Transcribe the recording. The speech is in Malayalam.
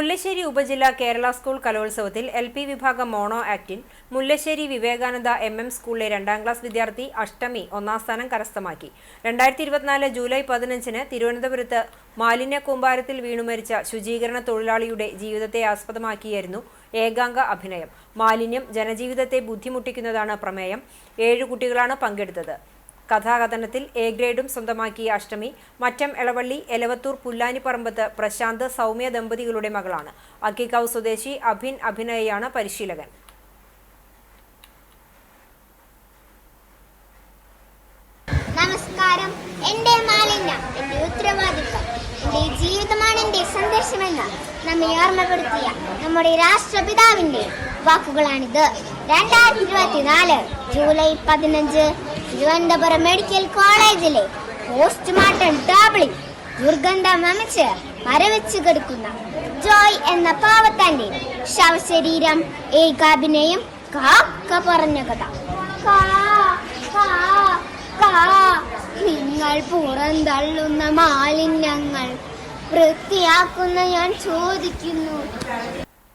മുല്ലശ്ശേരി ഉപജില്ല കേരള സ്കൂൾ കലോത്സവത്തിൽ എൽ പി വിഭാഗം മോണോ ആക്ടിൽ മുല്ലശ്ശേരി വിവേകാനന്ദ എം എം സ്കൂളിലെ രണ്ടാം ക്ലാസ് വിദ്യാർത്ഥി അഷ്ടമി ഒന്നാം സ്ഥാനം കരസ്ഥമാക്കി. രണ്ടായിരത്തി ഇരുപത്തിനാല് ജൂലൈ പതിനഞ്ചിന് തിരുവനന്തപുരത്ത് മാലിന്യ കൂമ്പാരത്തിൽ വീണുമരിച്ച ശുചീകരണ തൊഴിലാളിയുടെ ജീവിതത്തെ ആസ്പദമാക്കിയായിരുന്നു ഏകാംഗ അഭിനയം. മാലിന്യം ജനജീവിതത്തെ ബുദ്ധിമുട്ടിക്കുന്നതാണ് പ്രമേയം. ഏഴു കുട്ടികളാണ് പങ്കെടുത്തത്. കഥാകഥനത്തിൽ എ ഗ്രേഡും സ്വന്തമാക്കിയ അഷ്ടമി മറ്റം എളവള്ളി എലവത്തൂർ പുല്ലാനിപ്പറമ്പത്ത് പ്രശാന്ത് സൗമ്യ ദമ്പതികളുടെ മകളാണ്. അക്കിക്കാവ് സ്വദേശി അഭിൻ അഭിനയയാണ് പരിശീലകൻ. നമസ്കാരം. എന്റെ മാലിന്യ എന്റെ ഉത്തരവാദിത്വം എന്റെ ജീവിതമാണ് എന്റെ സന്ദേശമെന്ന് നമ്മെ ഓർമ്മപ്പെടുത്തിയ നമ്മുടെ രാഷ്ട്രപിതാവിന്റെ വാക്കുകളാണിത്. രണ്ടായിരത്തി ഇരുപത്തിനാല് ജൂലൈ പതിനഞ്ച് തിരുവനന്തപുരം മെഡിക്കൽ കോളേജിലെ പോസ്റ്റ്മോർട്ടം ടാബിളിൽ ദുർഗന്ധം വമിച്ച് മരവെച്ച് കിടക്കുന്ന ജോയ് എന്ന പാവത്താന്റെ ശവശരീരം ഏകാഭിനയം കാക്ക പറഞ്ഞ കഥ. നിങ്ങൾ പുറന്തള്ളുന്ന മാലിന്യങ്ങൾ വൃത്തിയാക്കുന്ന ഞാൻ ചോദിക്കുന്നു